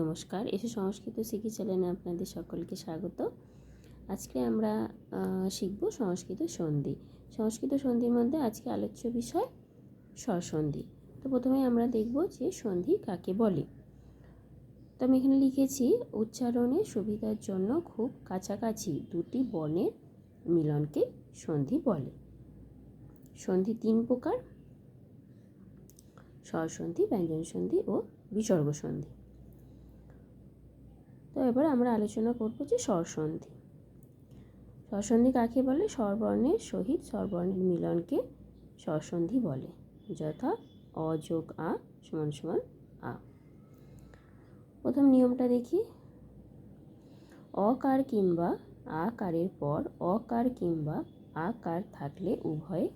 নমস্কার। এসে সংস্কৃত শিখি চ্যানেলে আপনাদের সকলকে স্বাগত। আজকে আমরা শিখব সংস্কৃত সন্ধি। সংস্কৃত সন্ধির মধ্যে আজকে আলোচ্য বিষয় স্বরসন্ধি। তো প্রথমে আমরা দেখব যে সন্ধি কাকে বলে। তো আমি এখানে লিখেছি, উচ্চারণের সুবিধার জন্য খুব কাছাকাছি দুটি বর্ণের মিলনকে সন্ধি বলে। সন্ধি তিন প্রকার, স্বরসন্ধি ব্যঞ্জন সন্ধি ও বিসর্গ সন্ধি তো এবার আমরা আলোচনা করব যে স্বরসন্ধি। স্বরসন্ধি কাকে বলে? স্বরবর্ণের সহিত স্বরবর্ণের মিলনকে স্বরসন্ধি বলে। যথা অ যোগ আ সমান সমান আ। প্রথম নিয়মটা দেখি। অকার কিংবা আকারের পর অকার কিংবা আকার থাকলে উভয়ে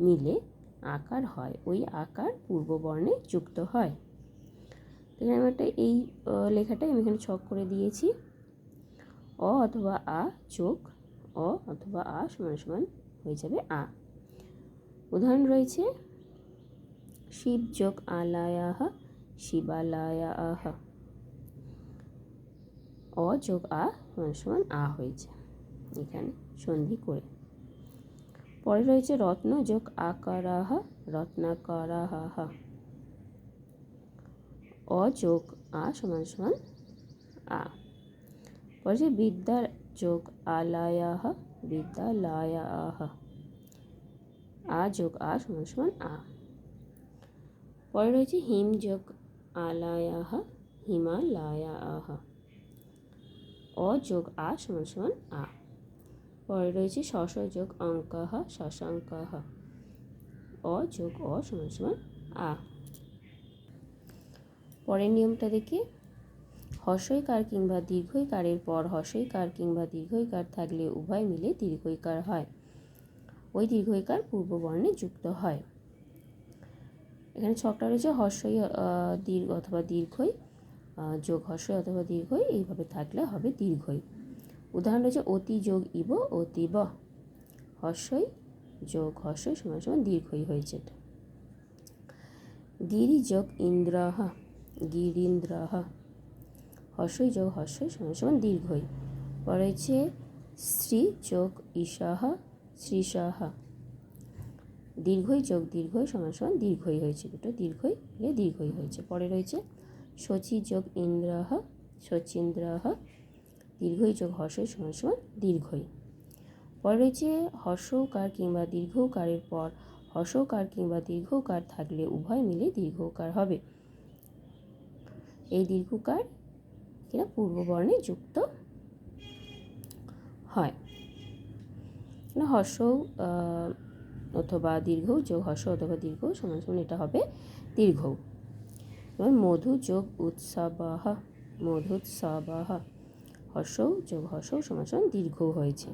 মিলে আকার হয়। ওই আকার পূর্ববর্ণে যুক্ত হয়। এখানে আমি একটা এই আহ, লেখাটাই আমি এখানে ছক করে দিয়েছি। অ অথবা আ যোগ অ অথবা আ সমান সমান হয়ে যাবে আ। উদাহরণ রয়েছে শিব যোগ আলায়াহ শিবালায়াহ। অ যোগ আ সমান সমান আ হয়েছে এখানে সন্ধি করে। পরে রয়েছে রত্ন যোগ আকারাহ রত্নাকারাহ। অ যোগ আ সমান সমান আ। পরে যে বিদ্যার যোগ আলায়াহ, বিদ্যালায়াহ। আ যোগ আ সমান সমান আ। পরে রয়েছে হিম যোগ আলায়াহ, হিমালয়াহ। অ যোগ আ সমান সমান আ। পরে রয়েছে শশ যোগ অঙ্কহ শশাঙ্কহ অ যোগ অ সমান সমান আ। পরের নিয়মটা দেখি। হর্ষইকার কিংবা দীর্ঘইকারের পর হর্ষইকার কিংবা দীর্ঘইকার থাকলে উভয় মিলে দীর্ঘইকার হয়। ওই দীর্ঘইকার পূর্ব বর্ণে যুক্ত হয়। এখানে ছকটা রয়েছে হর্ষই দীর্ঘ অথবা দীর্ঘই যোগ হর্ষই অথবা দীর্ঘই, এইভাবে থাকলে হবে দীর্ঘই। উদাহরণ রয়েছে অতি যোগ ইব অতীব হর্ষই যোগ হর্ষই সমান সমান দীর্ঘই হয়েছে এটা। গিরি যোগ ইন্দ্রহ গিরীন্দ্রহ হর্ষই যোগ হর্ষই সমান সমান দীর্ঘই। পরে হচ্ছে শ্রী যোগ ঈশাহ শ্রীশাহ দীর্ঘই যোগ দীর্ঘই সমান সমান দীর্ঘই হয়েছে। দুটো দীর্ঘই হলে দীর্ঘই হয়েছে। পরে রয়েছে শচী যোগ ইন্দ্রহ শচীন্দ্রহ দীর্ঘই যোগ হর্ষই সমান সমান দীর্ঘই। পরে রয়েছে হর্ষৌকার কিংবা দীর্ঘকারের পর। হর্ষৌকার কিংবা দীর্ঘকার থাকলে উভয় মিলে দীর্ঘকার হবে। এই দীর্ঘকার কিনা পূর্ববর্ণে যুক্ত হয়। হর্ষ অথবা দীর্ঘ যোগ হর্ষ অথবা দীর্ঘ সমান সমান এটা হবে দীর্ঘ। এবং মধু যোগ উৎসবাহ মধুৎসবাহ হর্ষ যোগ হর্ষ সমান সমান দীর্ঘ হয়েছে।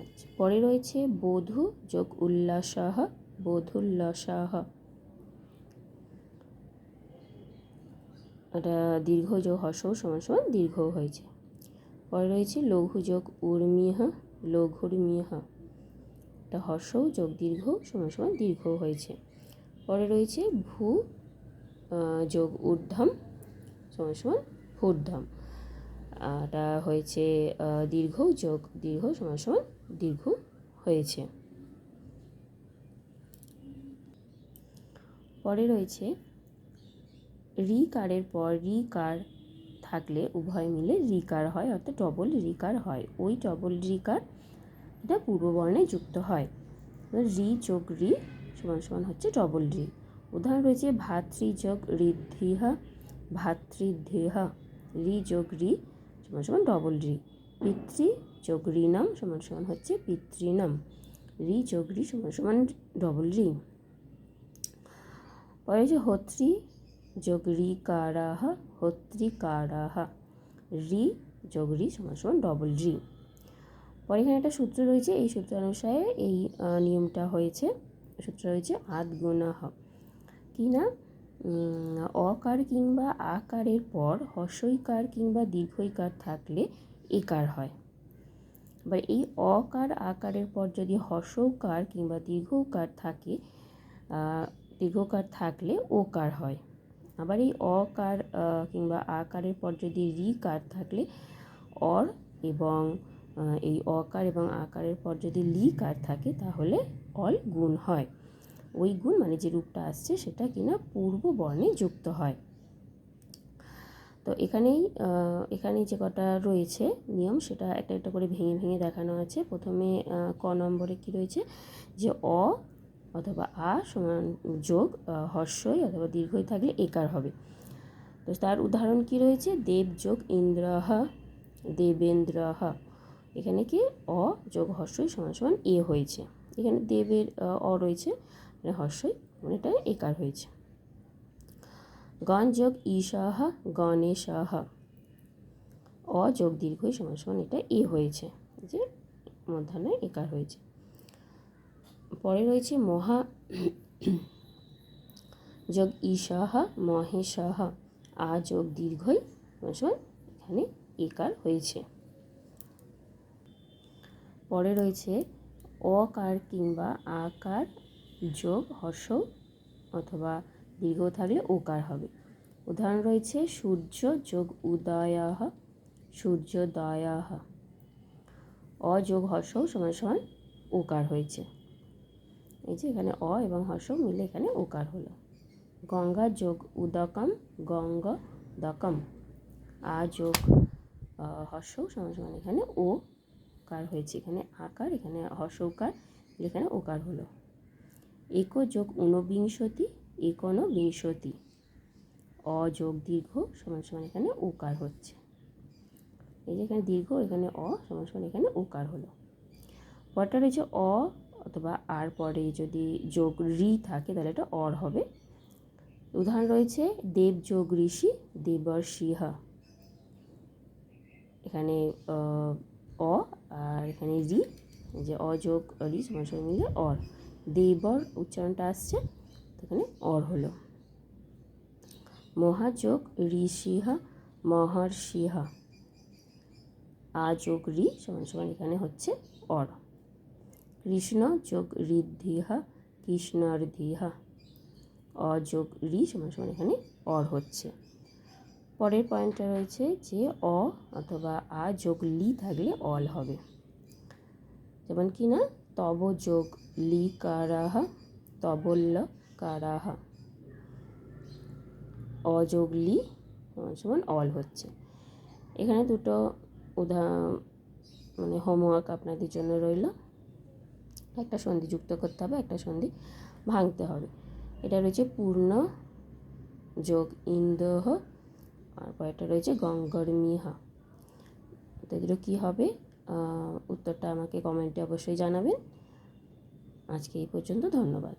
আচ্ছা, পরে রয়েছে বধূ যোগ উল্লাসাহ বোধুল্লাসাহ। এটা দীর্ঘ যোগ হর্ষ সমান সমান দীর্ঘ হয়েছে। পরে রয়েছে লঘু যোগ উর্মিহ, লঘুর্মিহ। এটা হর্ষ যোগ দীর্ঘ সমান সমান দীর্ঘ হয়েছে। পরে রয়েছে ভূ যোগ ঊর্ধ্বম সমান সমান ভূর্ধ্বম। এটা হয়েছে দীর্ঘ যোগ দীর্ঘ সমান সমান দীর্ঘ হয়েছে। পরে রয়েছে রি কারের পর রি কার থাকলে উভয় মিলে রিকার হয়, অর্থাৎ ডবল রিকার হয়। ওই ডবল রিকার এটা পূর্ববর্ণে যুক্ত হয়। রি যোগ রি সমান সমান হচ্ছে ডবল রি। উদাহরণ রয়েছে, ভাতৃ যোগ ঋদ্ধিহা ভাতৃদ্ধেহা রি যোগ রি সমান সমান ডবল রি। পিতৃ যোগ ঋণাম সমান সমান হচ্ছে পিতৃনাম রি যোগ রি সমান সমান ডবল রি। পরে হচ্ছে হত্রী যোগ রি কারাহ হত্রিকারাহ। রি যোগ রি সমান সমান ডবল রি। পরে এখানে একটা সূত্র রয়েছে, এই সূত্র অনুসারে এই নিয়মটা হয়েছে। সূত্র রয়েছে আদ গুণাহ কি না অকার কিংবা আকারের পর হর্ষইকার কিংবা দীর্ঘইকার থাকলে একার হয়। এবার এই অকার আকারের পর যদি হর্ষৌকার কিংবা দীর্ঘকার থাকে দীর্ঘকার থাকলে ওকার হয়। আবার এই অকার কিংবা আকারের পর যদি রিকার থাকলে অর এবং এই অকার এবং আকারের পর যদি লিকার থাকে তাহলে অল গুণ হয়। ওই গুণ মানে যে রূপটা আসছে সেটা কিনা পূর্ব বর্ণে যুক্ত হয়। তো এখানেই আহ, এখানেই যে কটা রয়েছে নিয়ম সেটা একটা একটা করে ভেঙে ভেঙে দেখানো আছে। প্রথমে ক নম্বরে কি রয়েছে? যে অ অথবা আ সমান যোগ হর্ষই অথবা দীর্ঘই থাকলে একার হবে। তো তার উদাহরণ কি রয়েছে? দেব যোগ ইন্দ্রহ, দেবেন্দ্রহ। এখানে কি? অ যোগ হর্ষই সমান সমান এ হয়েছে। এখানে দেবের অ রয়েছে মানে হর্ষই মানে এটা একার হয়েছে। গণ যোগ ঈশাহ, গণেশাহ। অ যোগ দীর্ঘই সমান সমান এটা এ হয়েছে, যে মধ্যাহ্নে একার হয়েছে। পরে রয়েছে মহা যোগ ঈশাহ মহেশাহ। আ যোগ দীর্ঘই এখানে একার হয়েছে। পরে রয়েছে অকার কিংবা আকার যোগ হর্ষ অথবা দীর্ঘ থাকলে ওকার হবে। উদাহরণ রয়েছে সূর্য যোগ উদয়াহ, সূর্যোদয়াহ। অযোগ যোগ হর্ষ সমান সমান ওকার হয়েছে। এই যে এখানে অ এবং হর্ষ মিলে এখানে ওকার হলো। গঙ্গা যোগ উদকম, গঙ্গ দকম। আ যোগ হর্ষ সমান সমান এখানে ও কার হয়েছে। এখানে আকার, এখানে হর্ষ উকার এখানে ওকার হলো। এক যোগ ঊনবিংশতি একন বিংশতি। অ যোগ দীর্ঘ সমান সমান এখানে ওকার হচ্ছে। এই যে এখানে দীর্ঘ, এখানে অ সমান সমান এখানে ওকার হলো। পরটা রয়েছে অ অথবা আর পরে যদি যোগ রি থাকে, তাহলে এটা অর হবে। উদাহরণ রয়েছে, দেব যোগ ঋষি দেবর্ষিহা এখানে অ আর এখানে রি যে অযোগ রি সমান সমান মিলে অর। দেবর উচ্চারণটা আসছে এখানে অর হলো। মহাযোগ ঋষিহা, মহর্ষিহা। আ যোগ রি সমান সমান এখানে হচ্ছে অর। কৃষ্ণ যোগ ঋদ্ধিহা কৃষ্ণার্ধিহা। অযোগ ঋ সমান সমান এখানে অর হচ্ছে। পরের পয়েন্টটা রয়েছে যে অ অথবা আ যোগ লি থাকলে অল হবে। যেমন কি না? তব যোগ লি কারাহা তবল্ল কারাহা অযোগ লি সমান অল হচ্ছে। এখানে দুটো উদা মানে হোমওয়ার্ক আপনাদের জন্য রইল। একটা সন্ধি যুক্ত করতে হবে, একটা সন্ধি ভাঙতে হবে। এটা রয়েছে পূর্ণ যোগ ইন্দহ আর পরেরটা রয়েছে গঙ্গরমিহা তো এগুলো কী হবে? উত্তরটা আমাকে কমেন্টে অবশ্যই জানাবেন। আজকে এই পর্যন্ত ধন্যবাদ।